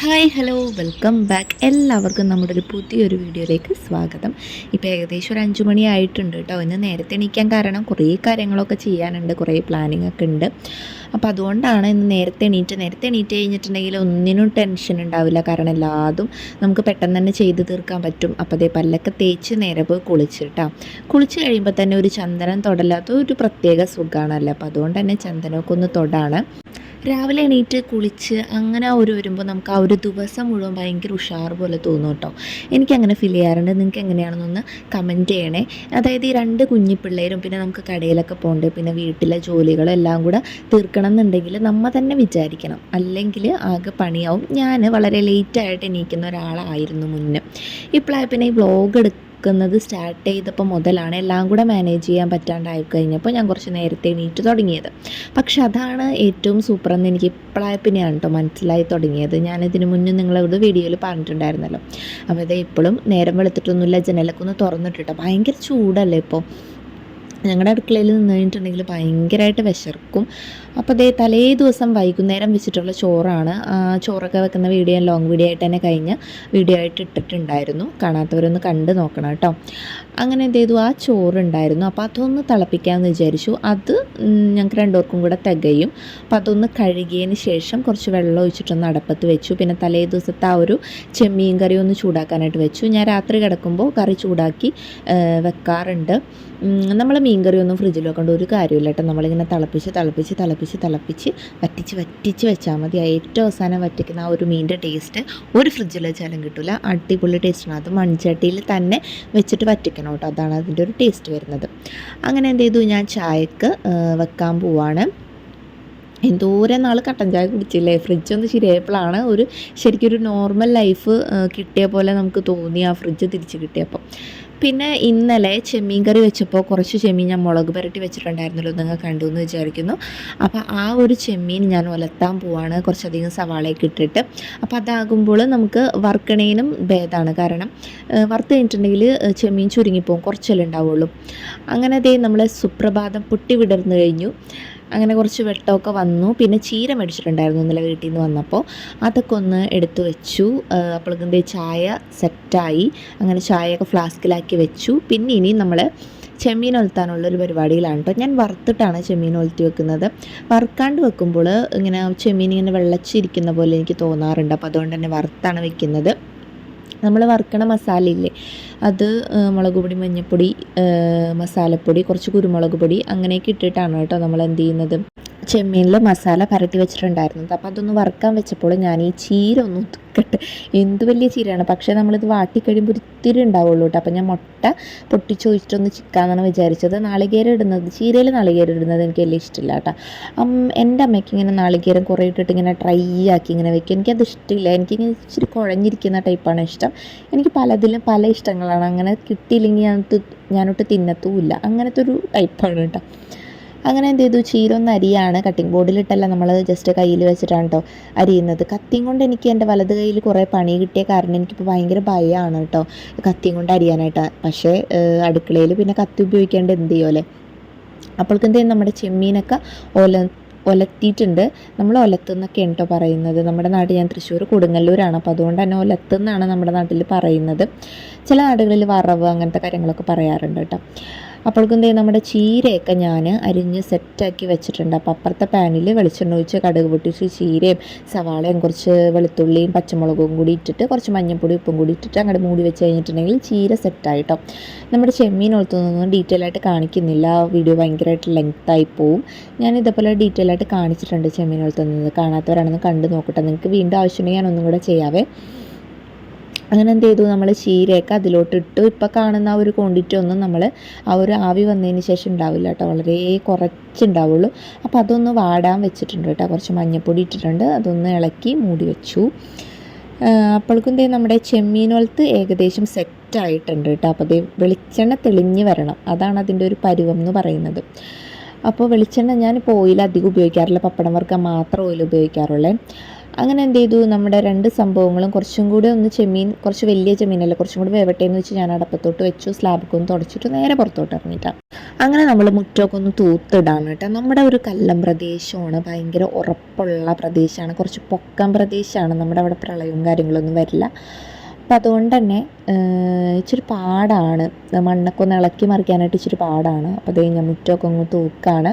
Hi hello welcome back എല്ലാവർക്കും നമ്മുടെ ഒരു പുതിയൊരു വീഡിയോയിലേക്ക് സ്വാഗതം. ഇപ്പോൾ ഏകദേശം ഒരു അഞ്ച് മണി ആയിട്ടുണ്ട് കേട്ടോ. ഇന്ന് നേരത്തെ എണീക്കാൻ കാരണം കുറേ കാര്യങ്ങളൊക്കെ ചെയ്യാനുണ്ട് കുറേ പ്ലാനിങ് ഒക്കെ ഉണ്ട്. അപ്പോൾ അതുകൊണ്ടാണ് ഇന്ന് നേരത്തെ എണീറ്റ് നേരത്തെ എണീറ്റ് കഴിഞ്ഞിട്ടുണ്ടെങ്കിൽ ഒന്നിനും ടെൻഷൻ ഉണ്ടാവില്ല. കാരണം എല്ലാതും നമുക്ക് പെട്ടെന്ന് തന്നെ ചെയ്ത് തീർക്കാൻ പറ്റും. അപ്പോൾ അതേ പല്ലൊക്കെ തേച്ച് നേരെ പോയി കുളിച്ചിട്ടാ കുളിച്ച് കഴിയുമ്പോൾ തന്നെ ഒരു ചന്ദനം തൊടലാത്ത ഒരു പ്രത്യേക സുഖമാണല്ലോ അപ്പോൾ അതുകൊണ്ട് തന്നെ ചന്ദനമൊക്കെ ഒന്ന് തൊടാണ്. രാവിലെ എണീറ്റ് കുളിച്ച് അങ്ങനെ ഒരു വരുമ്പോൾ നമുക്ക് ആ ഒരു ദിവസം മുഴുവൻ ഭയങ്കര ഉഷാർ പോലെ തോന്നും കേട്ടോ എനിക്കങ്ങനെ ഫീൽ ചെയ്യാറുണ്ട്. നിങ്ങൾക്ക് എങ്ങനെയാണെന്നൊന്ന് കമന്റ് ചെയ്യണേ. അതായത് ഈ രണ്ട് കുഞ്ഞു പിള്ളേരും പിന്നെ നമുക്ക് കടയിലൊക്കെ പോകണ്ടേ പിന്നെ വീട്ടിലെ ജോലികളും എല്ലാം കൂടെ തീർക്കണം എന്നുണ്ടെങ്കിൽ നമ്മൾ തന്നെ വിചാരിക്കണം. അല്ലെങ്കിൽ ആകെ പണിയാവും. ഞാൻ വളരെ ലേറ്റായിട്ട് എണീക്കുന്ന ഒരാളായിരുന്നു മുന്നേ. ഇപ്പോഴായി പിന്നെ ഈ വ്ളോഗ് എടുക്കുക വെക്കുന്നത് സ്റ്റാർട്ട് ചെയ്തപ്പോൾ മുതലാണ് എല്ലാം കൂടെ മാനേജ് ചെയ്യാൻ പറ്റാണ്ടായി കഴിഞ്ഞപ്പോൾ ഞാൻ കുറച്ച് നേരത്തെ എണീറ്റ് തുടങ്ങിയത്. പക്ഷെ അതാണ് ഏറ്റവും സൂപ്പർ എന്ന് എനിക്ക് ഇപ്പോഴായ പിന്നെയാണ് കേട്ടോ മനസ്സിലായി തുടങ്ങിയത്. ഞാനിതിന് മുന്നേ നിങ്ങളോട് വീഡിയോയിൽ പറഞ്ഞിട്ടുണ്ടായിരുന്നല്ലോ. അപ്പോൾ ഇത് ഇപ്പോഴും നേരം വെളുത്തിട്ടൊന്നുമില്ല ജനലൊക്കെ ഒന്ന് തുറന്നിട്ടിട്ടോ. ഭയങ്കര ചൂടല്ലേ ഇപ്പോൾ ഞങ്ങളുടെ അടുക്കളയിൽ നിന്ന് കഴിഞ്ഞിട്ടുണ്ടെങ്കിൽ ഭയങ്കരമായിട്ട് വിശർക്കും അപ്പോൾ അതേ തലേ ദിവസം വൈകുന്നേരം വെച്ചിട്ടുള്ള ചോറാണ്. ചോറൊക്കെ വെക്കുന്ന വീഡിയോ ലോങ് വീഡിയോ ആയിട്ട് തന്നെ കഴിഞ്ഞ വീഡിയോ ആയിട്ട് ഇട്ടിട്ടുണ്ടായിരുന്നു. കാണാത്തവരൊന്ന് കണ്ട് നോക്കണം കേട്ടോ അങ്ങനെ എന്ത് ചെയ്തു ആ ചോറുണ്ടായിരുന്നു. അപ്പോൾ അതൊന്ന് തിളപ്പിക്കാമെന്ന് വിചാരിച്ചു. അത് ഞങ്ങൾക്ക് രണ്ടുപേർക്കും കൂടെ തികയും. അപ്പോൾ അതൊന്ന് കഴുകിയതിന് ശേഷം കുറച്ച് വെള്ളം ഒഴിച്ചിട്ടൊന്ന് അടപ്പത്ത് വെച്ചു. പിന്നെ തലേ ദിവസത്തെ ആ ഒരു ചെമ്മീൻ കറി ഒന്ന് ചൂടാക്കാനായിട്ട് വെച്ചു. ഞാൻ രാത്രി കിടക്കുമ്പോൾ കറി ചൂടാക്കി വെക്കാറുണ്ട്. നമ്മൾ മീൻ കറിയൊന്നും ഫ്രിഡ്ജിൽ വെക്കേണ്ട ഒരു കാര്യമില്ല കേട്ടോ. നമ്മളിങ്ങനെ തിളപ്പിച്ച് തിളപ്പിച്ച് തിളപ്പിച്ച് തിളപ്പിച്ച് വറ്റിച്ച് വറ്റിച്ച് വെച്ചാൽ മതി. ഏറ്റവും അവസാനം വറ്റിക്കുന്ന ആ ഒരു മീനിന്റെ ടേസ്റ്റ് ഒരു ഫ്രിഡ്ജിൽ വെച്ചാലും കിട്ടില്ല അടിപൊളി ടേസ്റ്റാണ്. അത് മൺചട്ടിയിൽ തന്നെ വെച്ചിട്ട് വറ്റിക്കണം കേട്ടോ. അതാണ് അതിന്റെ ഒരു ടേസ്റ്റ് വരുന്നത്. അങ്ങനെ എന്ത് ചെയ്തു? ഞാൻ ചായക്ക് വെക്കാൻ പോവാണ്. എന്തോരം നാൾ കട്ടൻ ചായ കുടിച്ചില്ലേ? ഫ്രിഡ്ജ് ഒന്ന് ശരിയായപ്പോഴാണ് ഒരു ശരിക്കൊരു നോർമൽ ലൈഫ് കിട്ടിയ പോലെ നമുക്ക് തോന്നി ആ ഫ്രിഡ്ജ് തിരിച്ച് കിട്ടിയപ്പോൾ പിന്നെ ഇന്നലെ ചെമ്മീൻ കറി വെച്ചപ്പോൾ കുറച്ച് ചെമ്മീൻ ഞാൻ മുളക് പുരട്ടി വെച്ചിട്ടുണ്ടായിരുന്നല്ലോ നിങ്ങൾ കണ്ടു എന്ന് വിചാരിക്കുന്നു. അപ്പോൾ ആ ഒരു ചെമ്മീൻ ഞാൻ ഒലത്താൻ പോവാണ് കുറച്ചധികം സവാളയൊക്കെ ഇട്ടിട്ട്. അപ്പോൾ അതാകുമ്പോൾ നമുക്ക് വറുക്കണേനും ഭേദമാണ്. കാരണം വറുത്ത് കഴിഞ്ഞിട്ടുണ്ടെങ്കിൽ ചെമ്മീൻ ചുരുങ്ങിപ്പോവും കുറച്ചല്ലേ ഉണ്ടാവുള്ളൂ. അങ്ങനെ അതേ നമ്മൾ സുപ്രഭാതം പൊട്ടി വിടർന്നു കഴിഞ്ഞു. അങ്ങനെ കുറച്ച് വെട്ടമൊക്കെ വന്നു. പിന്നെ ചീര മേടിച്ചിട്ടുണ്ടായിരുന്നു ഇന്നലെ വീട്ടിൽ നിന്ന് വന്നപ്പോൾ. അതൊക്കെ ഒന്ന് എടുത്തു വെച്ചു. അപ്പോഴേക്കും ചായ സെറ്റായി. അങ്ങനെ ചായയൊക്കെ ഫ്ലാസ്കിലാക്കി വെച്ചു. പിന്നെ ഇനി നമ്മൾ ചെമ്മീൻ ഒലത്താനുള്ള ഒരു പരിപാടിയിലാണ് കേട്ടോ. ഞാൻ വറുത്തിട്ടാണ് ചെമ്മീൻ ഒലത്തി വെക്കുന്നത്. വറുക്കാണ്ട് വെക്കുമ്പോൾ ഇങ്ങനെ ചെമ്മീൻ ഇങ്ങനെ വെള്ളച്ചിരിക്കുന്ന പോലെ എനിക്ക് തോന്നാറുണ്ട്. അപ്പോൾ അതുകൊണ്ട് തന്നെ വറുത്താണ് വെക്കുന്നത്. നമ്മൾ വറുക്കണ ഇല്ലേ അത് മുളക് പൊടി മഞ്ഞൾപ്പൊടി മസാലപ്പൊടി കുറച്ച് കുരുമുളക് പൊടി അങ്ങനെയൊക്കെ ഇട്ടിട്ടാണ് കേട്ടോ നമ്മൾ എന്ത് ചെയ്യുന്നത്. ചെമ്മീനിൽ മസാല പരട്ടി വെച്ചിട്ടുണ്ടായിരുന്നത് അപ്പോൾ അതൊന്ന് വറുക്കാൻ വെച്ചപ്പോൾ ഞാൻ ഈ ചീര ഒന്ന് ഒതുക്കട്ടെ എന്ത് വലിയ ചീരയാണ്? പക്ഷേ നമ്മളിത് വാട്ടിക്കഴിയുമ്പോൾ ഒത്തിരി ഉണ്ടാവുള്ളൂ കേട്ടോ. അപ്പോൾ ഞാൻ മുട്ട പൊട്ടിച്ചൊഴിച്ചിട്ടൊന്ന് ചിക്കാന്നാണ് വിചാരിച്ചത്. നാളികേരം ഇടുന്നത് ചീരയിൽ നാളികേരം ഇടുന്നത് എനിക്ക് വലിയ ഇഷ്ടമില്ല കേട്ടോ. എന്റെ അമ്മയ്ക്ക് ഇങ്ങനെ നാളികേരം കുറേ ഇട്ടിട്ട് ഇങ്ങനെ ട്രൈ ആക്കി ഇങ്ങനെ വെക്കും. എനിക്കത് ഇഷ്ടമില്ല. എനിക്കിങ്ങനെ ഇച്ചിരി കുഴഞ്ഞിരിക്കുന്ന ടൈപ്പാണ് ഇഷ്ടം. എനിക്ക് പലതിലും പല ഇഷ്ടങ്ങളാണ്. അങ്ങനെ കിട്ടിയില്ലെങ്കിൽ ഞാൻ ഞാനൊട്ട് തിന്നത്തുമില്ല. അങ്ങനത്തെ ഒരു ടൈപ്പാണ് കേട്ടോ. അങ്ങനെ എന്ത് ചെയ്തു? ചീരൊന്ന് അരിയാണ്. കട്ടിംഗ് ബോർഡിലിട്ടല്ല നമ്മൾ ജസ്റ്റ് കയ്യിൽ വെച്ചിട്ടാണ് കേട്ടോ അരിയുന്നത്. കത്തിയും കൊണ്ട് എനിക്ക് എന്റെ വലത് കയ്യിൽ കുറേ പണി കിട്ടിയ കാരണം എനിക്കിപ്പോൾ ഭയങ്കര ഭയമാണ് കേട്ടോ കത്തിയും കൊണ്ട് അരിയാനായിട്ട്. പക്ഷേ അടുക്കളയിൽ പിന്നെ കത്തി ഉപയോഗിക്കേണ്ട എന്ത് ചെയ്യുമല്ലേ ചെയ്യും? നമ്മുടെ ചെമ്മീനൊക്കെ ഒല ഒലത്തിയിട്ടുണ്ട്. നമ്മൾ ഒലത്തുന്നൊക്കെ കേട്ടോ പറയുന്നത്. നമ്മുടെ നാട് ഞാൻ തൃശ്ശൂർ കൊടുങ്ങല്ലൂരാണ്. അപ്പോൾ അതുകൊണ്ട് തന്നെ ഒലത്തുന്നാണ് നമ്മുടെ നാട്ടിൽ പറയുന്നത്. ചില നാടുകളിൽ വറവ് അങ്ങനത്തെ കാര്യങ്ങളൊക്കെ പറയാറുണ്ട് കേട്ടോ അപ്പോഴേക്കും നമ്മുടെ ചീരയൊക്കെ ഞാൻ അരിഞ്ഞ് സെറ്റാക്കി വെച്ചിട്ടുണ്ട്. അപ്പോൾ അപ്പുറത്തെ പാനിൽ വെളിച്ചെണ്ണ ഒഴിച്ച് കടുക് പൊട്ടിച്ച് ചീരയും സവാളയും കുറച്ച് വെളുത്തുള്ളിയും പച്ചമുളകും കൂടി ഇട്ടിട്ട് കുറച്ച് മഞ്ഞൾപ്പൊടി ഉപ്പും കൂടി ഇട്ടിട്ട് അങ്ങോട്ട് മൂടി വെച്ച് കഴിഞ്ഞിട്ടുണ്ടെങ്കിൽ ചീര സെറ്റായിട്ടോ നമ്മുടെ ചെമ്മീൻ ഒളുത്തുന്നൊന്നും ഡീറ്റെയിൽ ആയിട്ട് കാണിക്കുന്നില്ല. വീഡിയോ ഭയങ്കരമായിട്ട് ലെങ്ത്തായി പോവും. ഞാൻ ഇതേപോലെ ഡീറ്റെയിൽ ആയിട്ട് കാണിച്ചിട്ടുണ്ട് ചെമ്മീൻ ഒളുത്തുന്നത് കാണാത്തവരാണെന്ന് കണ്ടു നോക്കട്ടെ. നിങ്ങൾക്ക് വീണ്ടും ആവശ്യമുണ്ടെങ്കിൽ ഞാൻ ഒന്നും കൂടെ ചെയ്യാവേ. അങ്ങനെ എന്ത് ചെയ്തു? നമ്മൾ ചീരയൊക്കെ അതിലോട്ട് ഇപ്പോൾ കാണുന്ന ആ ഒരു ക്വാണ്ടിറ്റി ഒന്നും നമ്മൾ ആ ഒരു ആവി വന്നതിന് ശേഷം ഉണ്ടാവില്ല കേട്ടോ. വളരെ കുറച്ചുണ്ടാവുള്ളൂ. അപ്പോൾ അതൊന്ന് വാടാൻ വെച്ചിട്ടുണ്ട് കേട്ടോ. കുറച്ച് മഞ്ഞൾപ്പൊടി ഇട്ടിട്ടുണ്ട്. അതൊന്ന് ഇളക്കി മൂടി വെച്ചു. അപ്പോഴേക്കും ദേ നമ്മുടെ ചെമ്മീനൊലത്ത് ഏകദേശം സെറ്റായിട്ടുണ്ട് കേട്ടോ. അപ്പോൾ ദേ വെളിച്ചെണ്ണ തെളിഞ്ഞു വരണം. അതാണ് അതിന്റെ ഒരു പരുവം എന്ന് പറയുന്നത്. അപ്പോൾ വെളിച്ചെണ്ണ ഞാനിപ്പോൾ ഓയിൽ അധികം ഉപയോഗിക്കാറില്ല. പപ്പടം വറുക്കാൻ മാത്രം ഓയിൽ ഉപയോഗിക്കാറുള്ളേ. അങ്ങനെ എന്ത് ചെയ്തു? നമ്മുടെ രണ്ട് സംഭവങ്ങളും കുറച്ചും കൂടി ഒന്ന് ചെമ്മീൻ കുറച്ച് വലിയ ചെമ്മീനല്ല കുറച്ചും കൂടി വേവട്ടെ എന്ന് വെച്ച് ഞാൻ അടപ്പത്തോട്ട് വെച്ചു സ്ലാബൊക്കെ ഒന്ന് തുടച്ചിട്ട് നേരെ പുറത്തോട്ട് ഇറങ്ങിയിട്ടാണ് അങ്ങനെ നമ്മൾ മുറ്റമൊക്കെ ഒന്ന് തൂത്തിടാണ് കേട്ടോ. നമ്മുടെ ഒരു കല്ലം പ്രദേശമാണ് ഭയങ്കര ഉറപ്പുള്ള പ്രദേശമാണ് കുറച്ച് പൊക്കം പ്രദേശമാണ്. നമ്മുടെ അവിടെ പ്രളയവും കാര്യങ്ങളൊന്നും വരില്ല. അപ്പം അതുകൊണ്ട് തന്നെ ഇച്ചിരി പാടാണ്. മണ്ണൊക്കെ ഒന്ന് ഇളക്കി മറിക്കാനായിട്ട് ഇച്ചിരി പാടാണ്. അപ്പോൾ അതേ ഞാൻ മുറ്റമൊക്കെ ഒന്ന് തൂക്കാണ്.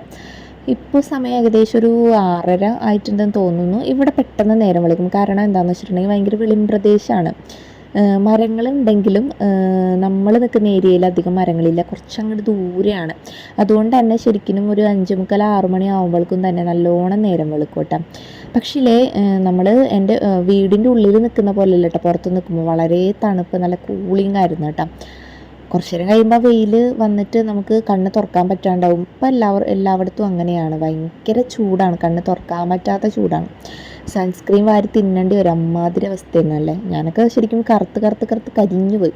ഇപ്പോൾ സമയം ഏകദേശം ഒരു ആറര ആയിട്ടുണ്ടെന്ന് തോന്നുന്നു. ഇവിടെ പെട്ടെന്ന് നേരം വിളിക്കും. കാരണം എന്താണെന്ന് വെച്ചിട്ടുണ്ടെങ്കിൽ ഭയങ്കര വെളിം പ്രദേശമാണ് മരങ്ങളുണ്ടെങ്കിലും നമ്മൾ നിൽക്കുന്ന ഏരിയയിൽ അധികം മരങ്ങളില്ല. കുറച്ചങ്ങോട്ട് ദൂരെയാണ്. അതുകൊണ്ട് തന്നെ ശരിക്കും ഒരു അഞ്ച് മുക്കാൽ ആറു മണി ആകുമ്പോഴേക്കും തന്നെ നല്ലോണം നേരം വെളുക്കോട്ടെ പക്ഷേ നമ്മൾ എന്റെ വീടിന്റെ ഉള്ളിൽ നിൽക്കുന്ന പോലെയല്ല കേട്ടോ. പുറത്ത് നിൽക്കുമ്പോൾ വളരെ തണുപ്പ് നല്ല കൂളിംഗ് ആയിരുന്നു കേട്ടോ. കുറച്ച് നേരം കഴിയുമ്പോൾ വെയിൽ വന്നിട്ട് നമുക്ക് കണ്ണ് തുറക്കാൻ പറ്റാണ്ടാവും. ഇപ്പം എല്ലാവർ എല്ലായിടത്തും അങ്ങനെയാണ്. ഭയങ്കര ചൂടാണ്. കണ്ണ് തുറക്കാൻ പറ്റാത്ത ചൂടാണ്. സൺസ്ക്രീൻ വാരി തിന്നേണ്ടി വരും. അമ്മാതിരി അവസ്ഥ തന്നെയല്ലേ ഞാനൊക്കെ ശരിക്കും കറുത്ത് കറുത്ത് കറുത്ത് കരിഞ്ഞു പോയി.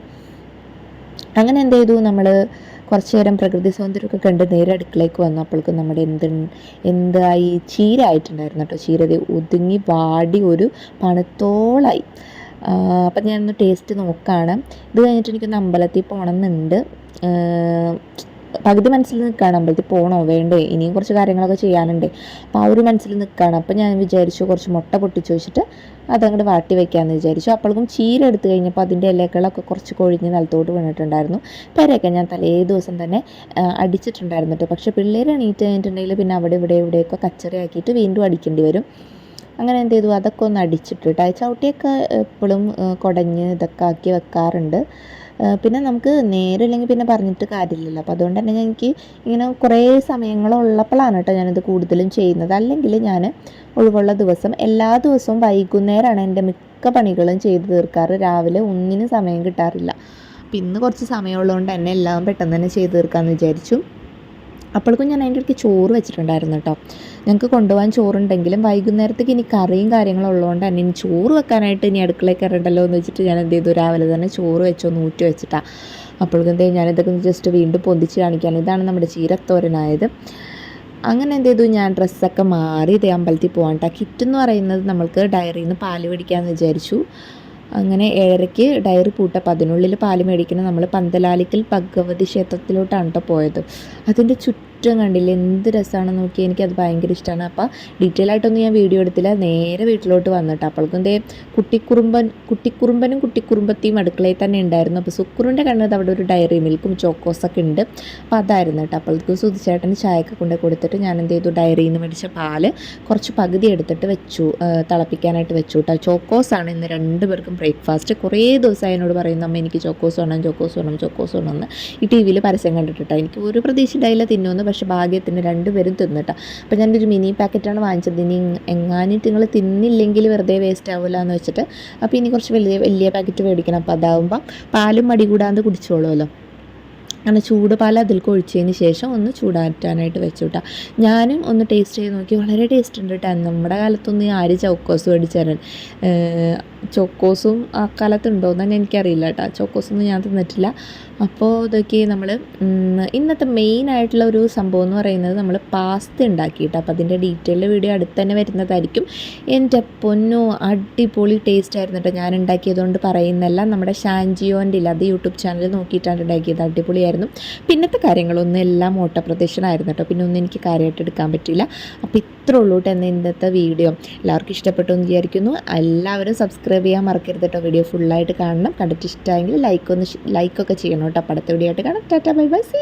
അങ്ങനെ എന്ത് ചെയ്തു? നമ്മൾ കുറച്ച് നേരം പ്രകൃതി സൗന്ദര്യമൊക്കെ കണ്ട് നേരെ അടുക്കളയ്ക്ക് വന്നു. അപ്പോഴേക്കും നമ്മുടെ എന്ത് എന്തായി? ചീര ആയിട്ടുണ്ടായിരുന്നു കേട്ടോ. ചീര ഒതുങ്ങി വാടി ഒരു പണത്തോളായി. അപ്പം ഞാനൊന്ന് ടേസ്റ്റ് നോക്കുകയാണ് ഇത് കഴിഞ്ഞിട്ട് എനിക്കൊന്ന് അമ്പലത്തിൽ പോകണമെന്നുണ്ട്. പകുതി മനസ്സിൽ നിൽക്കുകയാണ് അമ്പലത്തിൽ പോകണോ വേണ്ടേ? ഇനിയും കുറച്ച് കാര്യങ്ങളൊക്കെ ചെയ്യാനുണ്ട്. അപ്പോൾ ആ ഒരു മനസ്സിൽ നിൽക്കുകയാണ് അപ്പോൾ ഞാൻ വിചാരിച്ചു കുറച്ച് മുട്ട പൊട്ടിച്ചു വെച്ചിട്ട് അതങ്ങോട്ട് വാട്ടി വെക്കാമെന്ന് വിചാരിച്ചു. അപ്പോഴേക്കും ചീര എടുത്തു കഴിഞ്ഞപ്പോൾ അതിന്റെ ഇലകളൊക്കെ കുറച്ച് കൊഴിഞ്ഞ് നിലത്തോട്ട് വീണിട്ടുണ്ടായിരുന്നു. പേരൊക്കെ ഞാൻ തലേ ദിവസം തന്നെ അടിച്ചിട്ടുണ്ടായിരുന്നിട്ട്. പക്ഷേ പിള്ളേർ എണീറ്റ് കഴിഞ്ഞിട്ടുണ്ടെങ്കിൽ പിന്നെ അവിടെ ഇവിടെ ഇവിടെയൊക്കെ കച്ചറയാക്കിയിട്ട് വീണ്ടും അടിക്കേണ്ടി വരും. അങ്ങനെ എന്ത് ചെയ്തു? അതൊക്കെ ഒന്ന് അടിച്ചിട്ടിട്ട് ചവിട്ടിയൊക്കെ എപ്പോഴും കുടഞ്ഞ് ഇതൊക്കെ ആക്കി വെക്കാറുണ്ട്. പിന്നെ നമുക്ക് നേരില്ലെങ്കിൽ പിന്നെ പറഞ്ഞിട്ട് കാര്യമില്ലല്ലോ. അപ്പോൾ അതുകൊണ്ട് തന്നെ എനിക്ക് ഇങ്ങനെ കുറേ സമയങ്ങളുള്ളപ്പോഴാണ് കേട്ടോ ഞാനിത് കൂടുതലും ചെയ്യുന്നത്. അല്ലെങ്കിൽ ഞാൻ ഒഴിവുള്ള ദിവസം എല്ലാ ദിവസവും വൈകുന്നേരമാണ് എന്റെ മിക്ക പണികളും ചെയ്ത് തീർക്കാറ്. രാവിലെ ഒന്നിനും സമയം കിട്ടാറില്ല. അപ്പം ഇന്ന് കുറച്ച് സമയമുള്ളതുകൊണ്ട് തന്നെ എല്ലാം പെട്ടെന്ന് തന്നെ ചെയ്ത് തീർക്കാമെന്ന് വിചാരിച്ചു. അപ്പോഴേക്കും ഞാൻ അതിന്റെ ഇടയ്ക്ക് ചോറ് വെച്ചിട്ടുണ്ടായിരുന്നു കേട്ടോ. ഞങ്ങൾക്ക് കൊണ്ടുപോകാൻ ചോറുണ്ടെങ്കിലും വൈകുന്നേരത്തേക്ക് ഇനി കറിയും കാര്യങ്ങളും ഉള്ളതുകൊണ്ട് തന്നെ ഇനി ചോറ് വെക്കാനായിട്ട് ഇനി അടുക്കളയിൽ കയറണ്ടല്ലോ എന്ന് വെച്ചിട്ട് ഞാൻ എന്ത് ചെയ്തു? രാവിലെ തന്നെ ചോറ് വെച്ചൊന്ന് ഊറ്റി വെച്ചിട്ടാണ് അപ്പോഴേക്കും എന്ത് ചെയ്യും ഞാനിതൊക്കെ ജസ്റ്റ് വീണ്ടും പൊന്തിച്ച് കാണിക്കാൻ ഇതാണ് നമ്മുടെ ചീരത്തോരനായത്. അങ്ങനെ എന്ത് ചെയ്തു? ഞാൻ ഡ്രസ്സൊക്കെ മാറി ഇതേ അമ്പലത്തിൽ പോകാൻ കിറ്റ് എന്ന് പറയുന്നത് നമ്മൾക്ക് ഡയറിയിൽ നിന്ന് പാൽ പിടിക്കാമെന്ന് വിചാരിച്ചു. അങ്ങനെ ഏഴരയ്ക്ക് ഡയറി പൂട്ട അതിനുള്ളിൽ പാൽ മേടിക്കണം നമ്മൾ പന്തലാലിക്കൽ ഭഗവതി ക്ഷേത്രത്തിലോട്ടാണ് കേട്ടോ പോയത്. അതിന്റെ ചുറ്റും കണ്ടില്ല? എന്ത് രസമാണെന്ന് നോക്കി എനിക്കത് ഭയങ്കര ഇഷ്ടമാണ് അപ്പോൾ ഡീറ്റെയിൽ ആയിട്ടൊന്നും ഞാൻ വീഡിയോ എടുത്തില്ല. നേരെ വീട്ടിലോട്ട് വന്നിട്ട്. അപ്പോഴേക്കും ദേ കുട്ടിക്കുറുമ്പൻ കുട്ടിക്കുറുമ്പനും കുട്ടിക്കുറുമ്പത്തിയും അടുക്കളയിൽ തന്നെ ഉണ്ടായിരുന്നു. അപ്പോൾ സുക്കുറിന്റെ കണ്ണത് അവിടെ ഒരു ഡയറി മിൽക്കും ചോക്കോസൊക്കെ ഉണ്ട്. അപ്പോൾ അതായിരുന്നു കേട്ടോ. അപ്പോഴേക്കും സുധിച്ചേട്ടന് ചായയൊക്കെ കൊണ്ട് കൊടുത്തിട്ട് ഞാൻ എന്ത് ചെയ്തു? ഡയറിയിൽ നിന്ന് മേടിച്ച പാൽ കുറച്ച് പകുതി എടുത്തിട്ട് വെച്ചു. തിളപ്പിക്കാനായിട്ട് വെച്ചു കേട്ടോ. ചോക്കോസാണ് ഇന്ന് രണ്ട് പേർക്കും ബ്രേക്ക്ഫാസ്റ്റ് കുറേ ദിവസമായി എന്നോട് പറയുന്നു അമ്മ എനിക്ക് ചോക്കോസ് വേണം ചോക്കോസ് വേണം ചോക്കോസ് വേണം ഈ ടി വിയിൽ പരസ്യം കണ്ടിട്ടിട്ടാണ് എനിക്ക് ഒരു പ്രതീക്ഷ ഉണ്ടായില്ല തിന്നുമെന്ന് പക്ഷേ ഭാഗ്യത്തിന് രണ്ടുപേരും തിന്നിട്ടാ. അപ്പോൾ ഞാനൊരു മിനി പാക്കറ്റാണ് വാങ്ങിച്ചത്. ഇനി എങ്ങാനും നിങ്ങൾ തിന്നില്ലെങ്കിൽ വെറുതെ വേസ്റ്റ് ആവില്ല എന്ന് വെച്ചിട്ട് അപ്പോൾ ഇനി കുറച്ച് വലിയ വലിയ പാക്കറ്റ് മേടിക്കണം. അപ്പോൾ അതാവുമ്പോൾ പാലും മടി കൂടാണ്ട് കുടിച്ചോളുമല്ലോ. അങ്ങനെ ചൂട് പാൽ അതിലേക്ക് ഒഴിച്ചതിന് ശേഷം ഒന്ന് ചൂടാറ്റാനായിട്ട് വെച്ചു കിട്ടാം ഞാനും ഒന്ന് ടേസ്റ്റ് ചെയ്ത് നോക്കി. വളരെ ടേസ്റ്റ് ഉണ്ട് കേട്ടോ നമ്മുടെ കാലത്തൊന്നും ആര് ചൗക്കോസ് മേടിച്ചു തരാൻ ചോക്കോസും ആ കാലത്തുണ്ടോയെന്ന് തന്നെ എനിക്കറിയില്ല കേട്ടോ. ചോക്കോസൊന്നും ഞാൻ തിന്നിട്ടില്ല. അപ്പോൾ ഇതൊക്കെ നമ്മൾ ഇന്നത്തെ മെയിൻ ആയിട്ടുള്ള ഒരു സംഭവം എന്ന് പറയുന്നത് നമ്മൾ പാസ്ത ഉണ്ടാക്കിയിട്ട് അപ്പോൾ അതിന്റെ ഡീറ്റെയിൽ വീഡിയോ അടുത്ത് തന്നെ വരുന്നതായിരിക്കും. എന്റെ പൊന്നോ അടിപൊളി ടേസ്റ്റ് ആയിരുന്നു കേട്ടോ ഞാൻ ഉണ്ടാക്കിയതുകൊണ്ട് പറയുന്നല്ല നമ്മുടെ ഷാൻജിയോന്റെ ഇല്ല അത് യൂട്യൂബ് ചാനൽ നോക്കിയിട്ടാണ് ഉണ്ടാക്കിയത്. അടിപൊളിയായിരുന്നു. പിന്നത്തെ കാര്യങ്ങളൊന്നും എല്ലാം ഓട്ടപ്രദർശനമായിരുന്നു കേട്ടോ. പിന്നെ ഒന്നും എനിക്ക് കാര്യമായിട്ട് എടുക്കാൻ പറ്റില്ല അപ്പോൾ ഇത്രയുള്ളൂ കേട്ടോ എന്ന് ഇന്നത്തെ വീഡിയോ എല്ലാവർക്കും ഇഷ്ടപ്പെട്ടു എന്ന് വിചാരിക്കുന്നു. എല്ലാവരും സബ്സ്ക്രൈബ് ചെയ്യാൻ മറക്കരുത് കേട്ടോ. വീഡിയോ ഫുള്ളായിട്ട് കാണണം. കണ്ടിട്ട് ഇഷ്ടമായെങ്കിൽ ലൈക്ക് ഒന്ന് ലൈക്കൊക്കെ ചെയ്യണം കേട്ടോ. അപ്പോൾ അടുത്ത വീഡിയോ ആയിട്ട് കാണാം. Tata bye bye C